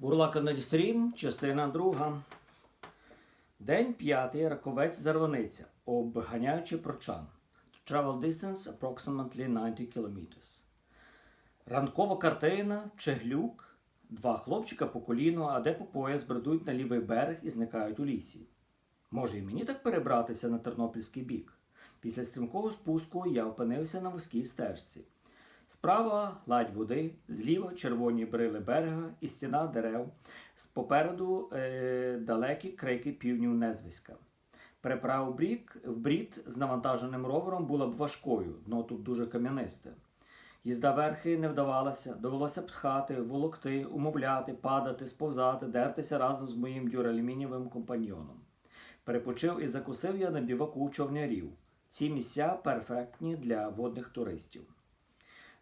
Бурлака Стрім, частина друга. День п'ятий. Раковець Зарваниця. Обганяючи прочан. Travel distance approximately 90 kilometers. Ранкова картина, Чеглюк. Два хлопчика по коліну, а де по пояс бредуть на лівий берег і зникають у лісі. Може і мені так перебратися на тернопільський бік. Після стрімкого спуску я опинився на вузькій стежці. Справа гладь води, зліва червоні брили берега і стіна дерев. Попереду е, далекі крики півнів незвиська. Переправа в брід з навантаженим ровером була б важкою, дно тут дуже кам'янисте. Їзда верхи не вдавалася, довелося пхати, волокти, умовляти, падати, сповзати, дертися разом з моїм дюралюмінієвим компаньйоном. Перепочив і закусив я на біваку човнярів. Ці місця перфектні для водних туристів.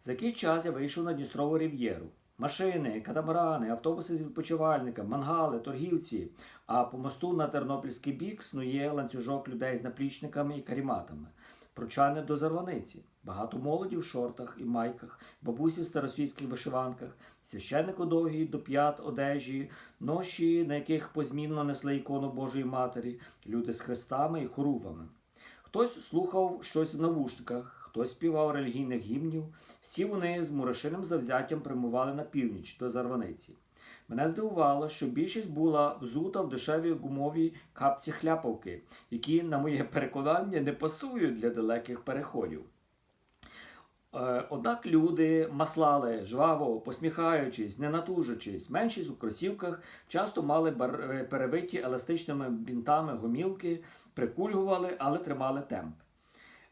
За який час я вийшов на Дністрову рів'єру. Машини, катамарани, автобуси з відпочивальниками, мангали, торгівці. А по мосту на тернопільський бік снує ланцюжок людей з наплічниками і каріматами. Прочани до зарваниці. Багато молоді в шортах і майках, бабусі в старосвітських вишиванках, священник у довгій до п'ят одежі, ноші, на яких позмінно несли ікону Божої Матері, люди з хрестами і хорувами. Хтось слухав щось в навушниках, хтось співав релігійних гімнів. Всі вони з мурашиним завзяттям прямували на північ до Зарваниці. Мене здивувало, що більшість була взута в дешеві гумові капці хляпавки, які, на моє переконання, не пасують для далеких переходів. Е, Однак люди маслали жваво, посміхаючись, не натужачись. Меншість у кросівках часто мали е, перевиті еластичними бінтами гомілки, прикульгували, але тримали темп.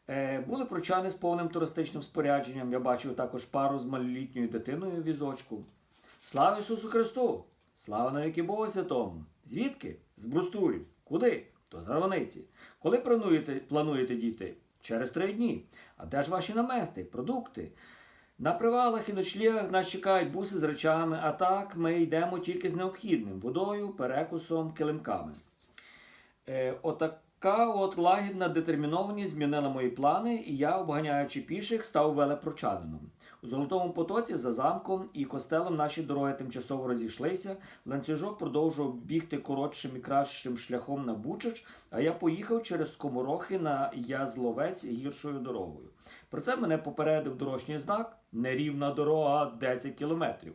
Е, Були прочани з повним туристичним спорядженням. Я бачив також пару з малолітньою дитиною в візочку. Слава Ісусу Христу! Слава навіки Богу Святому! Звідки? З Брустурів. Куди? До Зарваниці. Коли плануєте, плануєте дійти? Через три дні. А де ж ваші намети, продукти? На привалах і ночлігах нас чекають буси з речами, а так ми йдемо тільки з необхідним водою, перекусом, килимками. Е, отака от лагідна детермінованість змінила мої плани, і я, обганяючи піших, став велепрочанином. У Золотому потоці за замком і костелом наші дороги тимчасово розійшлися. Ланцюжок продовжував бігти коротшим і кращим шляхом на Бучач, а я поїхав через скоморохи на Язловець гіршою дорогою. Про це мене попередив дорожній знак нерівна дорога 10 кілометрів.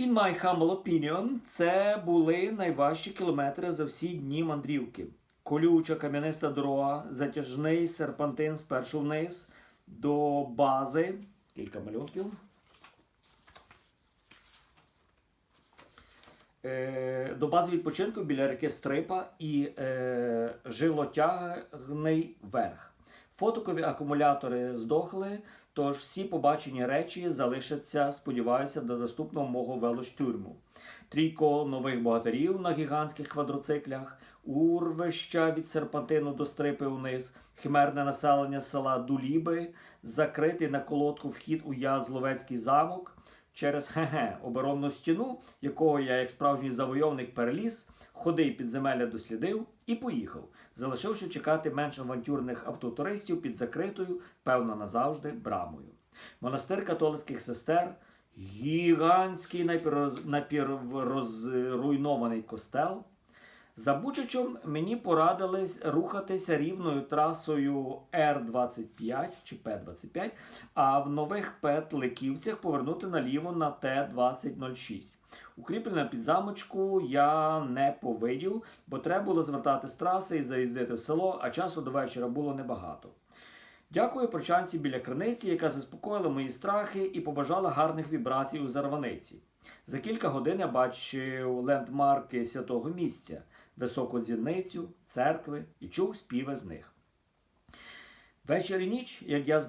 In my humble opinion, це були найважчі кілометри за всі дні мандрівки. Колюча кам'яниста дорога, затяжний серпантин спершу вниз до бази. Кілька малюнків. Е, до бази відпочинку біля реки Стрипа і е, жилотягний верх. Фотокові акумулятори здохли, тож всі побачені речі залишаться, сподіваюся, до наступного мого велоштюрму. Трійко нових богатирів на гігантських квадроциклях, урвища від серпантину до стрипи вниз, химерне населення села Дуліби, закритий на колодку вхід у Язловецький замок. Через хе-хе оборонну стіну, якого я, як справжній завойовник, переліз, ходив підземелля дослідив і поїхав, залишивши чекати менш авантюрних автотуристів під закритою, певно, назавжди брамою. Монастир католицьких сестер, гігантський напівроз- напіврозруйнований костел. За Бучачом мені порадили рухатися рівною трасою Р-25 чи П-25, а в нових Петликівцях повернути наліво на Т-2006. Укріплення під замочку я не повидів, бо треба було звертати з траси і заїздити в село, а часу до вечора було небагато. Дякую прочанці біля криниці, яка заспокоїла мої страхи і побажала гарних вібрацій у зарваниці. За кілька годин я бачив лендмарки святого місця, високу дзвіницю, церкви і чув співи з них. Вечір і ніч, як я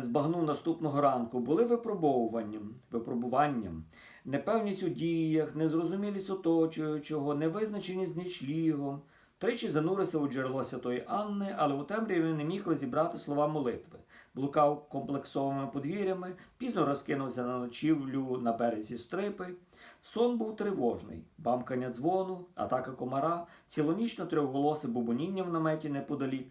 збагнув наступного ранку, були випробовуванням, випробуванням, непевність у діях, незрозумілість оточуючого, невизначеність з нічлігом. Тричі занурився у джерело святої Анни, але у темряві не міг розібрати слова молитви. Блукав комплексовими подвір'ями, пізно розкинувся на ночівлю на березі стрипи. Сон був тривожний, бамкання дзвону, атака комара, цілонічно трьохголосе бубоніння в наметі неподалік.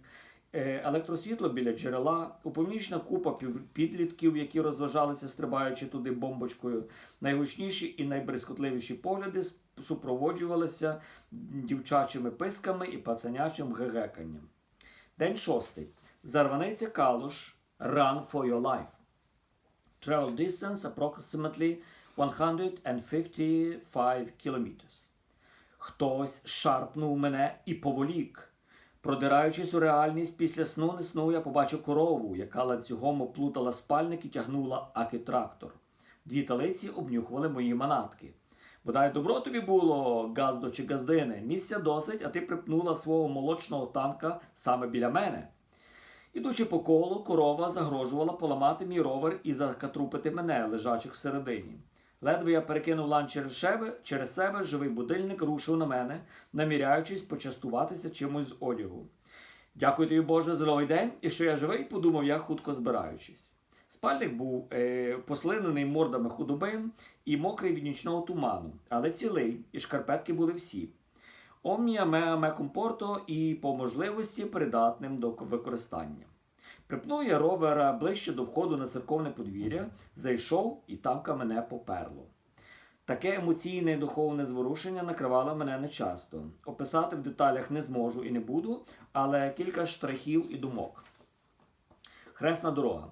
е, електросвітло біля джерела, упомічна купа підлітків, які розважалися, стрибаючи туди бомбочкою. Найгучніші і найбрискотливіші погляди супроводжувалися дівчачими писками і пацанячим гегеканням. День шостий. Зарваниця Калуш. Run for your life. Travel distance approximately 155 kilometers. Хтось шарпнув мене і поволік. Продираючись у реальність, після сну не сну я побачив корову, яка ланцюгом оплутала спальник і тягнула аки-трактор. Дві талиці обнюхували мої манатки. Бодай добро тобі було, газдо чи газдине, місця досить, а ти припнула свого молочного танка саме біля мене. Ідучи по колу, корова загрожувала поламати мій ровер і закатрупити мене, лежачих всередині. Ледве я перекинув лан через себе, через себе, живий будильник рушив на мене, наміряючись почастуватися чимось з одягу. Дякую тобі, Боже, за новий день і що я живий, подумав я, хутко збираючись. Спальник був е, послинений мордами худобин і мокрий від нічного туману, але цілий, і шкарпетки були всі. Омнія меа ме і по можливості придатним до використання. Припнув я ровера ближче до входу на церковне подвір'я, зайшов і тамка мене поперло. Таке емоційне і духовне зворушення накривало мене нечасто. Описати в деталях не зможу і не буду, але кілька штрихів і думок. Хресна дорога.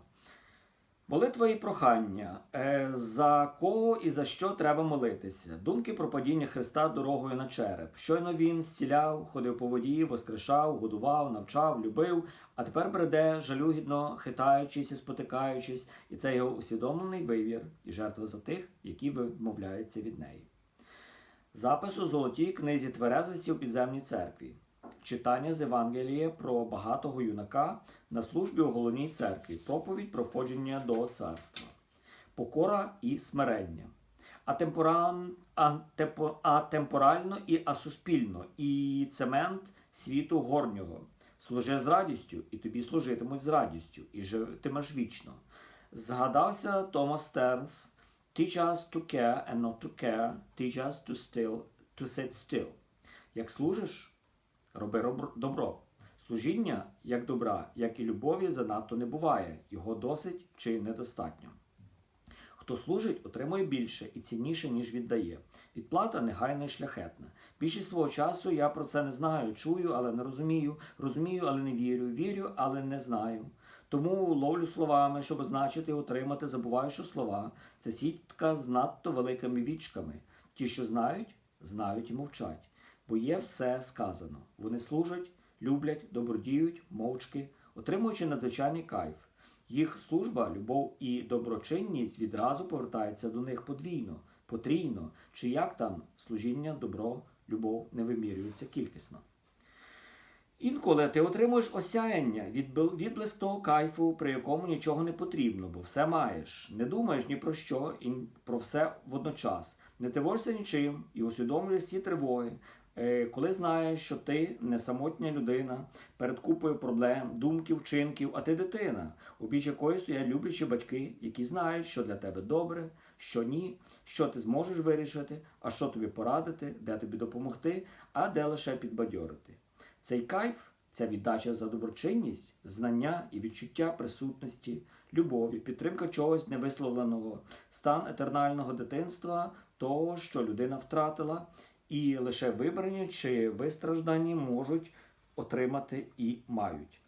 Молитва і прохання. Е, За кого і за що треба молитися? Думки про падіння Христа дорогою на череп. Щойно він зціляв, ходив по воді, воскрешав, годував, навчав, любив, а тепер бреде, жалюгідно, хитаючись і спотикаючись, і це його усвідомлений вибір і жертва за тих, які вимовляються від неї. Запис у золотій книзі тверезості у підземній церкві. Читання з Євангелія про багатого юнака на службі у головній церкві. Проповідь про входження до царства. Покора і смирення. Антепо, атемпорально і асуспільно, і цемент світу горнього. Служи з радістю, і тобі служитимуть з радістю, і житимеш вічно. Згадався Томас Стернс Teach us to care and not to care, teach us to still, to sit still. Як служиш, роби добро. Служіння, як добра, як і любові, занадто не буває, його досить чи недостатньо. Хто служить, отримує більше і цінніше, ніж віддає. Відплата негайна і шляхетна. Більшість свого часу я про це не знаю, чую, але не розумію, розумію, але не вірю, вірю, але не знаю. Тому ловлю словами, щоб означити і отримати, забуваю, що слова це сітка з надто великими вічками. Ті, що знають, знають і мовчать, бо є все сказано. Вони служать, люблять, добродіють, мовчки, отримуючи надзвичайний кайф. Їх служба, любов і доброчинність відразу повертаються до них подвійно, потрійно, чи як там служіння, добро, любов не вимірюється кількісно. Інколи ти отримуєш осяяння, відблиск того кайфу, при якому нічого не потрібно, бо все маєш. Не думаєш ні про що і про все водночас. Не тривожишся нічим і усвідомлюєш всі тривоги. Е, Коли знаєш, що ти не самотня людина перед купою проблем, думків, вчинків, а ти дитина, у біч якої стоять люблячі батьки, які знають, що для тебе добре, що ні, що ти зможеш вирішити, а що тобі порадити, де тобі допомогти, а де лише підбадьорити. Цей кайф, ця віддача за доброчинність, знання і відчуття присутності, любові, підтримка чогось невисловленого, стан етернального дитинства, того, що людина втратила, і лише вибрані чи вистраждані можуть отримати і мають.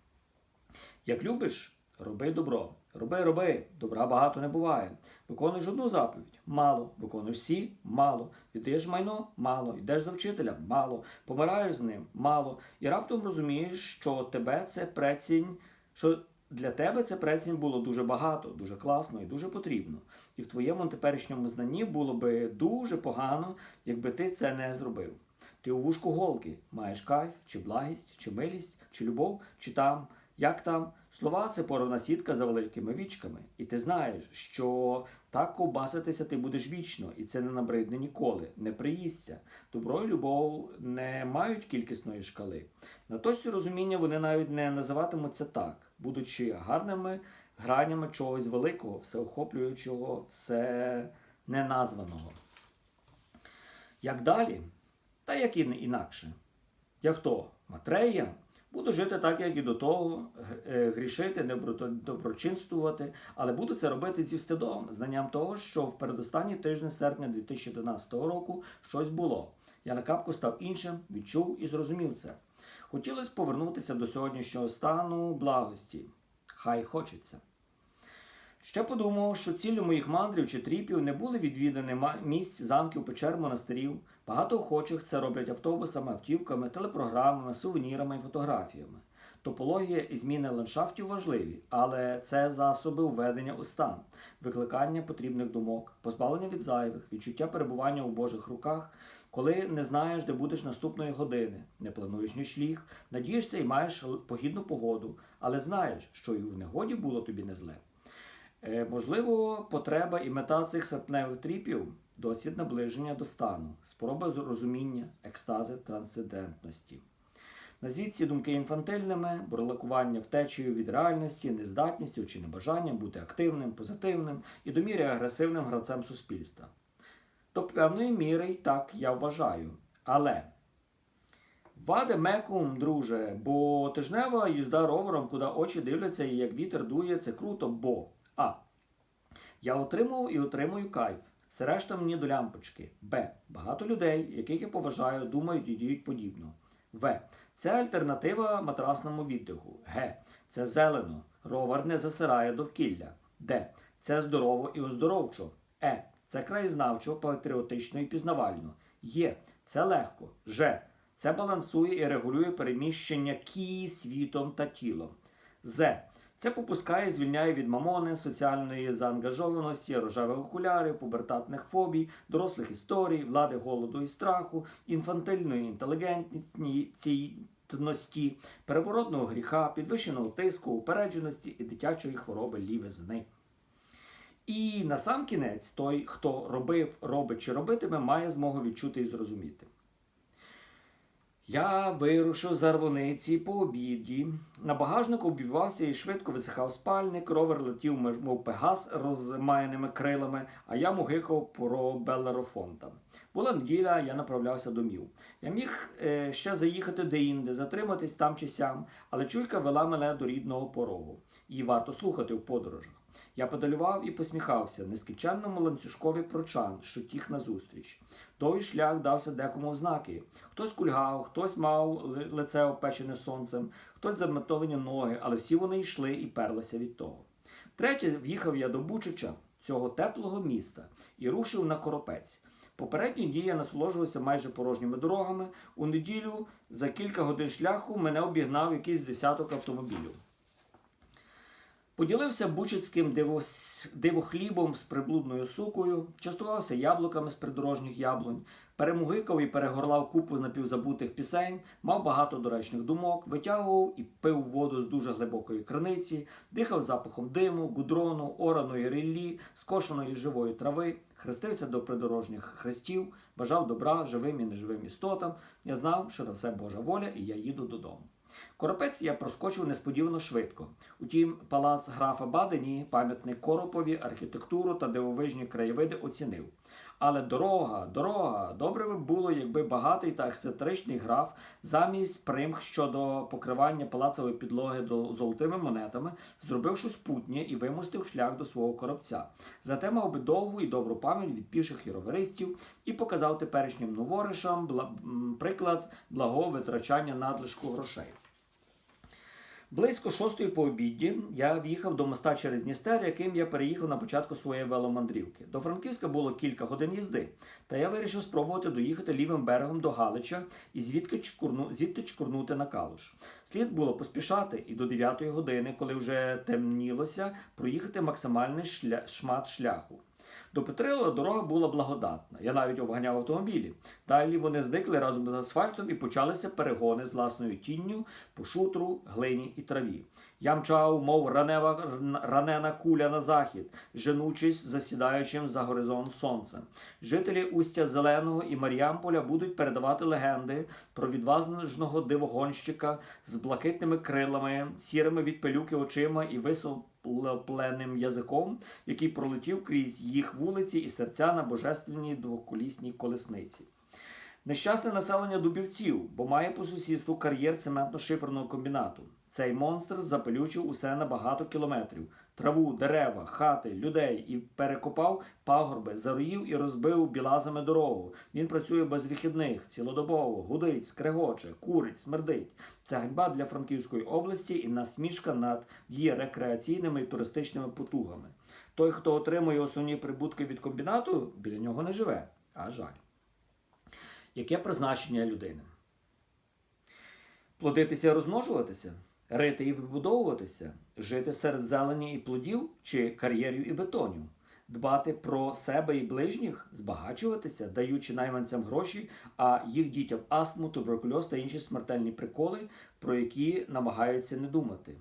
Як любиш, роби добро. Роби, роби, добра багато не буває. Виконуєш одну заповідь мало. Виконуєш всі мало. Віддаєш майно мало. Йдеш за вчителя мало. Помираєш з ним мало. І раптом розумієш, що тебе це прецінь, що для тебе це прецінь було дуже багато, дуже класно і дуже потрібно. І в твоєму теперішньому знанні було би дуже погано, якби ти це не зробив. Ти у вушку голки маєш кайф, чи благість, чи милість, чи любов, чи там, як там. Слова це поровна сітка за великими вічками. І ти знаєш, що так ковбаситися ти будеш вічно, і це не набридне ніколи, не приїсться. Добро і любов не мають кількісної шкали. На точці розуміння вони навіть не називатимуться так, будучи гарними гранями чогось великого, всеохоплюючого, все неназваного. Як далі? Та як і інакше. Як хто? Матрея? Буду жити так, як і до того, е, грішити, не доброчинствувати, але буду це робити зі встидом, знанням того, що в передостанні тижні серпня 2011 року щось було. Я на капку став іншим, відчув і зрозумів це. Хотілося повернутися до сьогоднішнього стану благості. Хай хочеться. Ще подумав, що ціллю моїх мандрів чи тріпів не були відвідані місць, замків, печер, монастирів. Багато охочих це роблять автобусами, автівками, телепрограмами, сувенірами і фотографіями. Топологія і зміни ландшафтів важливі, але це засоби введення у стан, викликання потрібних думок, позбавлення від зайвих, відчуття перебування у Божих руках, коли не знаєш, де будеш наступної години, не плануєш ні шліх, надієшся і маєш погідну погоду, але знаєш, що і в негоді було тобі не зле. Е, Можливо, потреба і мета цих серпневих тріпів досвід наближення до стану, спроба розуміння, екстази, трансцендентності. Назвіть ці думки інфантильними, бурлакування втечею від реальності, нездатністю чи небажанням бути активним, позитивним і до міри агресивним гравцем суспільства. До певної міри й так я вважаю. Але Ваде мекум, друже, бо тижнева їзда ровером, куди очі дивляться і як вітер дує, це круто, бо А. Я отримував і отримую кайф. Все решта мені до лямпочки. Б. Багато людей, яких я поважаю, думають і діють подібно. В. Це альтернатива матрасному віддиху. Г. Це зелено. Ровер не засирає довкілля. Д. Це здорово і оздоровчо. Е. Це краєзнавчо, патріотично і пізнавально. Є. Це легко. Ж. Це балансує і регулює переміщення кі світом та тілом. З. Це попускає звільняє від мамони, соціальної заангажованості, рожевих окулярів, пубертатних фобій, дорослих історій, влади голоду і страху, інфантильної інтелігентності, переворотного гріха, підвищеного тиску, упередженості і дитячої хвороби лівизни. І на сам кінець той, хто робив, робить чи робитиме, має змогу відчути і зрозуміти. Я вирушив з Арвониці по обіді. На багажнику обівався і швидко висихав спальник, ровер летів, мов- пегас розмаяними крилами, а я мугикав про Беллерофонта. Була неділя, я направлявся домів. Я міг е, ще заїхати деінде, затриматись там чи сям, але чуйка вела мене до рідного порогу. Її варто слухати в подорожах. Я подалював і посміхався нескінченному ланцюжкові прочан, що тіх назустріч. Довгий шлях дався декому в знаки. Хтось кульгав, хтось мав лице опечене сонцем, хтось заметовані ноги, але всі вони йшли і перлися від того. Втретє в'їхав я до Бучича, цього теплого міста, і рушив на коропець. Попередні дні я насолоджувався майже порожніми дорогами. У неділю за кілька годин шляху мене обігнав якийсь десяток автомобілів. Поділився бучицьким дивос... дивохлібом з приблудною сукою, частувався яблуками з придорожніх яблунь, перемугикав і перегорлав купу напівзабутих пісень, мав багато доречних думок, витягував і пив воду з дуже глибокої криниці, дихав запахом диму, гудрону, ораної ріллі, скошеної живої трави, хрестився до придорожніх хрестів, бажав добра живим і неживим істотам. Я знав, що на все Божа воля, і я їду додому. Коропець я проскочив несподівано швидко. Утім, палац графа Бадені, пам'ятник Коропові, архітектуру та дивовижні краєвиди оцінив. Але дорога, дорога, добре би було, якби багатий та ексцентричний граф замість примх щодо покривання палацової підлоги до золотими монетами зробив щось путнє і вимостив шлях до свого коробця. Зате мав би довгу і добру пам'ять від піших і роверистів і показав теперішнім новоришам приклад благого витрачання надлишку грошей. Близько шостої по обіді я в'їхав до моста через Дністер, яким я переїхав на початку своєї веломандрівки. До Франківська було кілька годин їзди, та я вирішив спробувати доїхати лівим берегом до Галича і звідки чкурну, звідти чкурнути на Калуш. Слід було поспішати і до 9 години, коли вже темнілося, проїхати максимальний шля... шмат шляху. До Петрила дорога була благодатна. Я навіть обганяв автомобілі. Далі вони зникли разом з асфальтом і почалися перегони з власною тінню по шутру, глині і траві. Я мчав, мов ранева, ранена куля на захід, женучись засідаючим за горизонт сонцем. Жителі устя Зеленого і Маріамполя будуть передавати легенди про відважного дивогонщика з блакитними крилами, сірими від пилюки очима і висопленим язиком, який пролетів крізь їх вулиці і серця на божественній двоколісній колесниці. Нещасне населення дубівців, бо має по сусідству кар'єр цементно-шиферного комбінату. Цей монстр запелючив усе на багато кілометрів: траву, дерева, хати, людей і перекопав пагорби, зароїв і розбив білазами дорогу. Він працює без вихідних, цілодобово, гудить, скрегоче, курить, смердить. Це ганьба для Франківської області і насмішка над її рекреаційними і туристичними потугами. Той, хто отримує основні прибутки від комбінату, біля нього не живе, а жаль. Яке призначення людини? Плодитися і розмножуватися, рити і вибудовуватися, жити серед зелені і плодів чи кар'єрів і бетонів, дбати про себе і ближніх, збагачуватися, даючи найманцям гроші, а їх дітям астму, туберкульоз та інші смертельні приколи, про які намагаються не думати.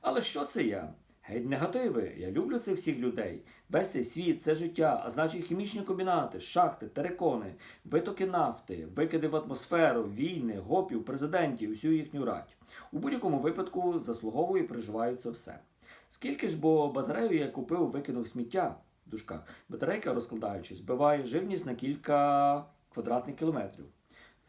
Але що це я? Геть негативи. Я люблю цих всіх людей. Весь цей світ це життя, а значить хімічні комбінати, шахти, терикони, витоки нафти, викиди в атмосферу, війни, гопів, президентів, всю їхню рать. У будь-якому випадку заслуговую і переживаю це все. Скільки ж бо батарею я купив, викинув сміття в дужках. Батарейка, розкладаючись, збиває живність на кілька квадратних кілометрів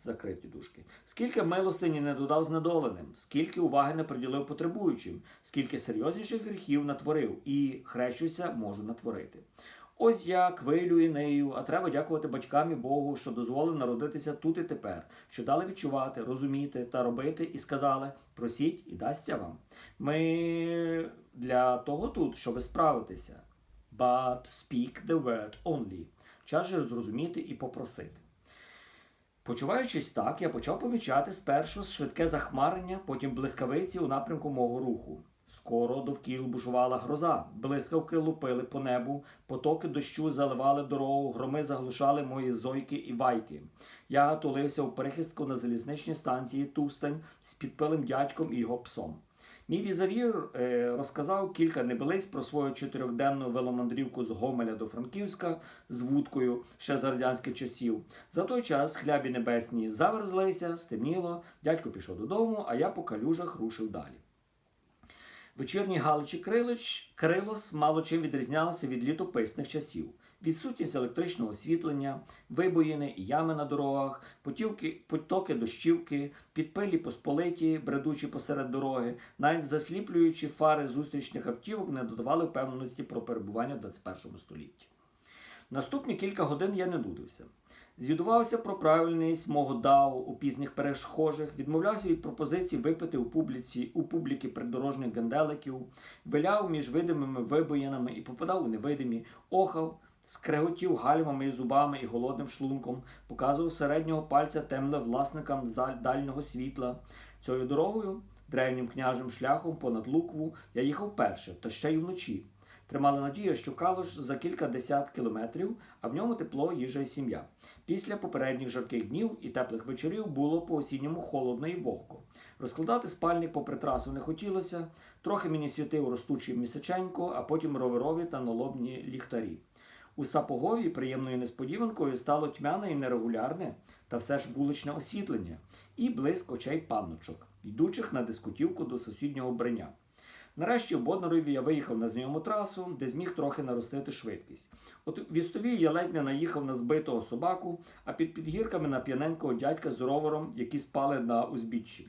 закриті дужки. Скільки милостині не додав знедоленим, скільки уваги не приділив потребуючим, скільки серйозніших гріхів натворив і хрещуся можу натворити. Ось я квилю і нею, а треба дякувати батькам і Богу, що дозволив народитися тут і тепер, що дали відчувати, розуміти та робити, і сказали: просіть і дасться вам. Ми для того тут, щоб справитися. But speak the word only. Час же зрозуміти і попросити. Почуваючись так, я почав помічати спершу швидке захмарення, потім блискавиці у напрямку мого руху. Скоро довкіл бушувала гроза, блискавки лупили по небу, потоки дощу заливали дорогу, громи заглушали мої зойки і вайки. Я тулився у перехистку на залізничній станції Тустань з підпилим дядьком і його псом. Мій візавір е, розказав кілька небелиць про свою чотирьохденну веломандрівку з Гомеля до Франківська з вудкою ще за радянських часів. За той час хлябі небесні заверзлися, стемніло, дядько пішов додому, а я по калюжах рушив далі. Вечірні Галичі Крилич Крилос мало чим відрізнялися від літописних часів. Відсутність електричного освітлення, вибоїни і ями на дорогах, потівки, потоки дощівки, підпилі посполиті, бредучі посеред дороги, навіть засліплюючи фари зустрічних автівок не додавали впевненості про перебування в 21 столітті. Наступні кілька годин я не нудився. Звідувався про правильність мого дау у пізніх перехожих, відмовлявся від пропозицій випити у публіці у публіки придорожніх ганделиків, виляв між видимими вибоїнами і попадав у невидимі, охав, скреготів гальмами зубами і голодним шлунком, показував середнього пальця темне власникам дальнього світла. Цією дорогою, древнім княжим шляхом понад Лукву, я їхав перше, та ще й вночі. Тримали надію, що Калуш за кілька десят кілометрів, а в ньому тепло, їжа і сім'я. Після попередніх жарких днів і теплих вечорів було по осінньому холодно і вогко. Розкладати спальник попри трасу не хотілося, трохи мені світив ростучий місяченько, а потім роверові та налобні ліхтарі. У Сапогові приємною несподіванкою стало тьмяне і нерегулярне, та все ж вуличне освітлення, і блиск очей панночок, йдучих на дискутівку до сусіднього бреня. Нарешті в Боднарові я виїхав на знайому трасу, де зміг трохи наростити швидкість. От в Істові я ледь не наїхав на збитого собаку, а під підгірками на п'яненького дядька з ровером, які спали на узбіччі.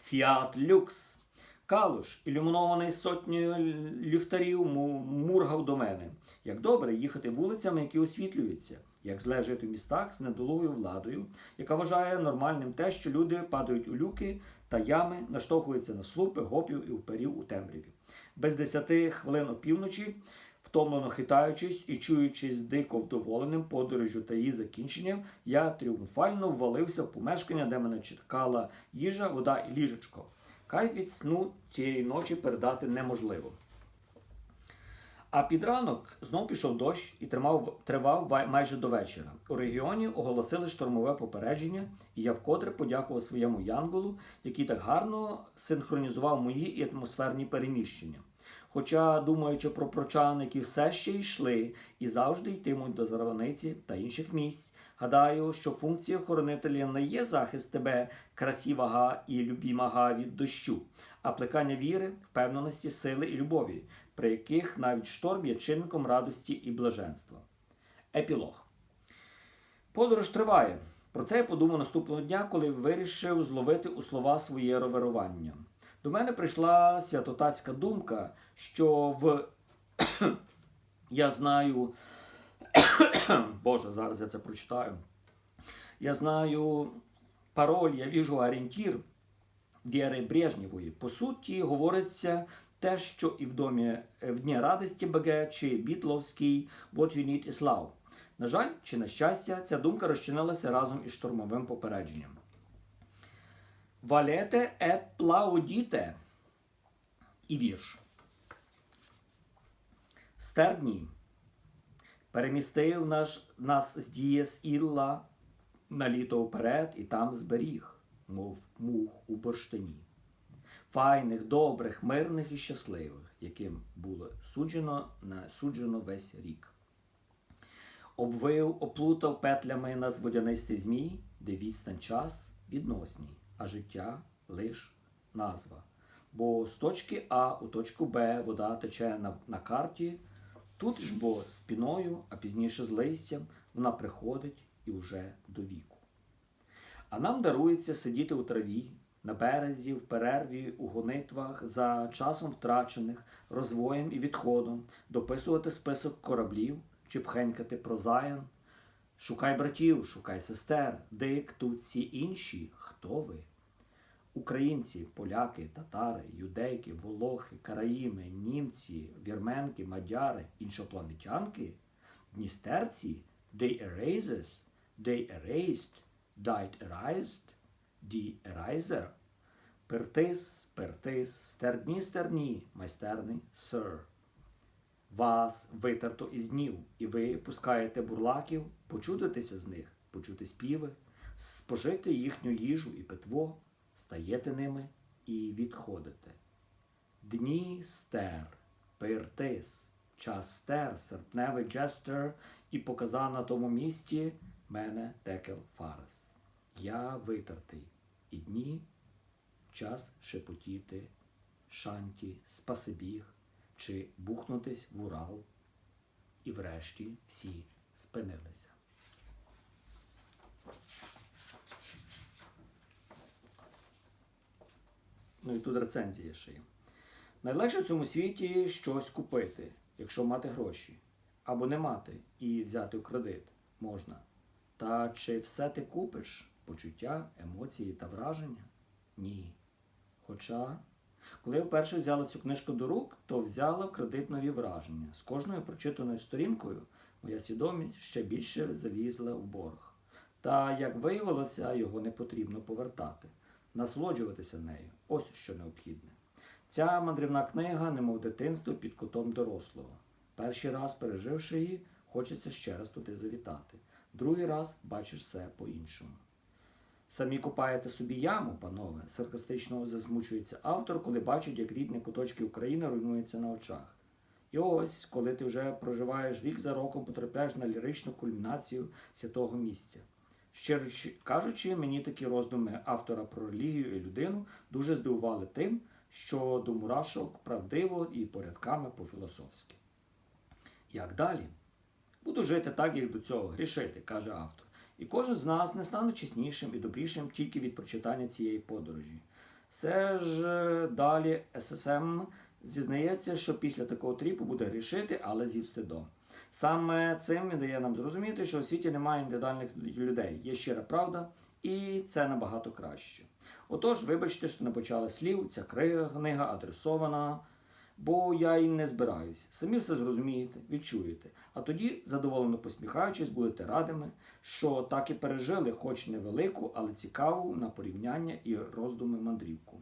Фіат Люкс. Калуш, ілюмінований сотнею ліхтарів, мургав до мене. Як добре їхати вулицями, які освітлюються, як зле жити в містах з недолугою владою, яка вважає нормальним те, що люди падають у люки та ями, наштовхуються на слупи, гопів і вперів у темряві. Без десяти хвилин опівночі, втомлено хитаючись і чуючись дико вдоволеним подорожю та її закінченням, я тріумфально ввалився в помешкання, де мене чекала їжа, вода і ліжечко. Кайф від сну цієї ночі передати неможливо. А під ранок знов пішов дощ і тримав, тривав майже до вечора. У регіоні оголосили штормове попередження, і я вкотре подякував своєму янголу, який так гарно синхронізував мої і атмосферні переміщення. Хоча, думаючи про прочан, які все ще йшли і завжди йтимуть до Зараваниці та інших місць, гадаю, що функція охоронителя не є захист тебе, красивага і любімага від дощу, а плекання віри, впевненості, сили і любові, при яких навіть шторм є чинником радості і блаженства. Епілог. Подорож триває. Про це я подумав наступного дня, коли вирішив зловити у слова своє роверування. До мене прийшла святотатська думка, що в я знаю. Боже, зараз я це прочитаю. Я знаю пароль, я віжу орієнтір Віри Брежнєвої. По суті, говориться те, що і в домі в Дні радості БГ чи Бітловський What You Need Is Love. На жаль, чи на щастя, ця думка розчинилася разом із штурмовим попередженням. Валете е плаудіте. І вірш. Стердні перемістив наш, нас з дієс Ілла на літо вперед і там зберіг, мов мух у бурштині. Файних, добрих, мирних і щасливих, яким було суджено, суджено весь рік. Обвив, оплутав петлями нас водянистий змій, де відстань час відносній, а життя лиш назва. Бо з точки А у точку Б вода тече на, на карті, тут ж бо спіною, а пізніше з листям, вона приходить і уже до віку. А нам дарується сидіти у траві, на березі, в перерві, у гонитвах, за часом втрачених, розвоєм і відходом, дописувати список кораблів чи пхенькати про заян. Шукай братів, шукай сестер, дик тут ці інші, хто ви? Українці, поляки, татари, юдейки, волохи, караїми, німці, вірменки, мадяри, іншопланетянки, дністерці, they erases, they erased, died erased, die eraser, пертис, пертис, стерні, стерні, майстерний, sir. Вас витерто із днів, і ви пускаєте бурлаків, почудитися з них, почути співи, спожити їхню їжу і питво, стаєте ними і відходите. Дні стер, пиртис, час стер, серпневий джестер, і показав на тому місці мене текел фарес. Я витертий, і дні час шепотіти, шанті, спасибіг, чи бухнутись в Урал. І врешті всі спинилися. Ну і тут рецензія ще є. Найлегше в цьому світі щось купити, якщо мати гроші, або не мати і взяти в кредит можна. Та чи все ти купиш? Почуття, емоції та враження? Ні. Хоча, коли я вперше взяла цю книжку до рук, то взяла в кредит нові враження. З кожною прочитаною сторінкою моя свідомість ще більше залізла в борг. Та, як виявилося, його не потрібно повертати. Насолоджуватися нею ось що необхідне. Ця мандрівна книга, немов дитинство під кутом дорослого. Перший раз, переживши її, хочеться ще раз туди завітати. Другий раз бачиш все по-іншому. Самі копаєте собі яму, панове, саркастично зазмучується автор, коли бачить, як рідні куточки України руйнуються на очах. І ось, коли ти вже проживаєш рік за роком, потрапляєш на ліричну кульмінацію святого місця. Щиро кажучи, мені такі роздуми автора про релігію і людину дуже здивували тим, що до мурашок правдиво і порядками по-філософськи. Як далі? Буду жити так, як до цього, грішити, каже автор. І кожен з нас не стане чеснішим і добрішим тільки від прочитання цієї подорожі. Все ж далі ССМ зізнається, що після такого тріпу буде грішити, але зі встидом. Саме цим він дає нам зрозуміти, що у світі немає індивідуальних людей. Є щира правда, і це набагато краще. Отож, вибачте, що не почали слів, ця книга адресована, бо я й не збираюсь. Самі все зрозумієте, відчуєте. А тоді, задоволено посміхаючись, будете радими, що так і пережили, хоч невелику, але цікаву на порівняння і роздуми мандрівку.